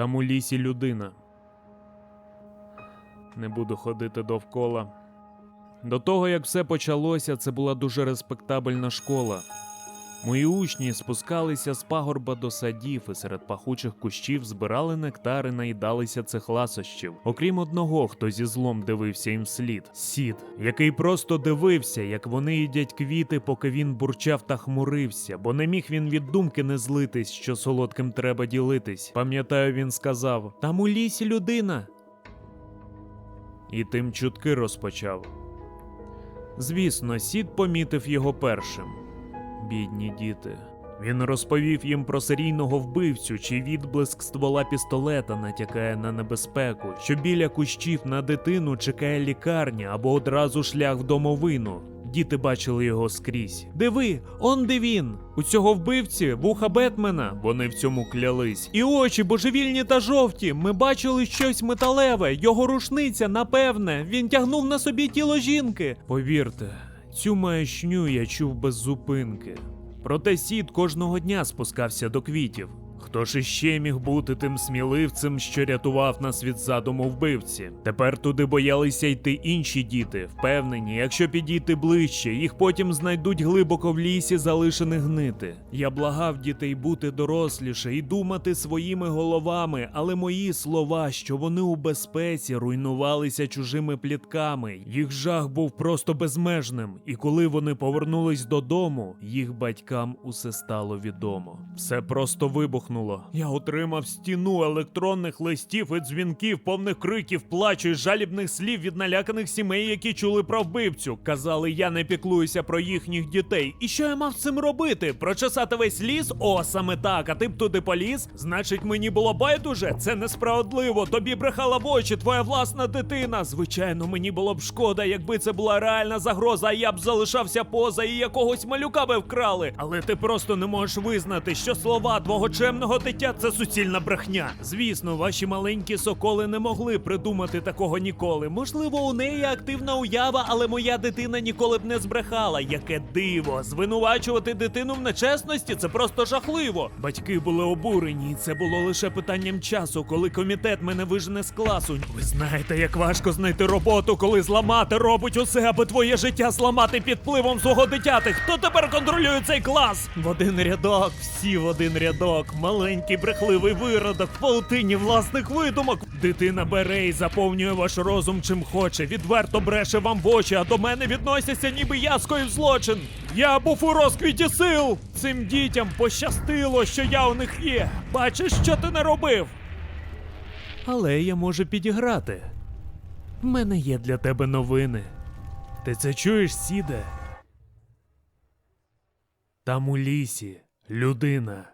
Там у лісі людина. Не буду ходити довкола. До того, як все почалося, це була дуже респектабельна школа. Мої учні спускалися з пагорба до садів і серед пахучих кущів збирали нектари, наїдалися цих ласощів. Окрім одного, хто зі злом дивився їм вслід сід, який просто дивився, як вони їдять квіти, поки він бурчав та хмурився, бо не міг він від думки не злитись, що солодким треба ділитись. Пам'ятаю, він сказав: Там у лісі людина. І тим чутки розпочав. Звісно, сід помітив його першим. Бідні діти. Він розповів їм про серійного вбивцю, чий відблиск ствола пістолета натякає на небезпеку, що біля кущів на дитину чекає лікарня або одразу шлях в домовину. Діти бачили його скрізь. Диви, он де він! У цього вбивці вуха Бетмена. Вони в цьому клялись. І очі божевільні та жовті. Ми бачили щось металеве. Його рушниця, напевне. Він тягнув на собі тіло жінки. Повірте, цю маячню я чув без зупинки. Проте сід кожного дня спускався до квітів. Хто ж іще міг бути тим сміливцем, що рятував нас від задуму вбивці? Тепер туди боялися йти інші діти, впевнені, якщо підійти ближче, їх потім знайдуть глибоко в лісі, залишених гнити. Я благав дітей бути доросліше і думати своїми головами, але мої слова, що вони у безпеці, руйнувалися чужими плітками. Їх жах був просто безмежним, і коли вони повернулись додому, їх батькам усе стало відомо. Все просто вибухнуло. Я отримав стіну електронних листів і дзвінків, повних криків, плачу і жалібних слів від наляканих сімей, які чули про вбивцю. Казали, я не піклуюся про їхніх дітей. І що я мав цим робити? Прочесати весь ліс? О, саме так. А ти б туди поліз? Значить, мені було байдуже? Це несправедливо. Тобі брехала в очі твоя власна дитина. Звичайно, мені було б шкода, якби це була реальна загроза, а я б залишався поза і якогось малюка би вкрали. Але ти просто не можеш визнати, що слова твого чемного дитя це суцільна брехня. Звісно, ваші маленькі соколи не могли придумати такого ніколи. Можливо, у неї активна уява, але моя дитина ніколи б не збрехала. Яке диво! Звинувачувати дитину в нечесності це просто жахливо. Батьки були обурені, і це було лише питанням часу, коли комітет мене вижене з класу. Ви знаєте, як важко знайти роботу, коли зламати робить усе, аби твоє життя зламати під впливом свого дитяти. Хто тепер контролює цей клас? В один рядок, всі в один рядок. Маленький брехливий виродок паутині власних видумок. Дитина бере і заповнює ваш розум чим хоче. Відверто бреше вам в очі, а до мене відносяться, ніби я скоїв злочин. Я був у розквіті сил. Цим дітям пощастило, що я у них є. Бачиш, що ти не робив. Але я можу підіграти. В мене є для тебе новини. Ти це чуєш, сіде? Там у лісі людина.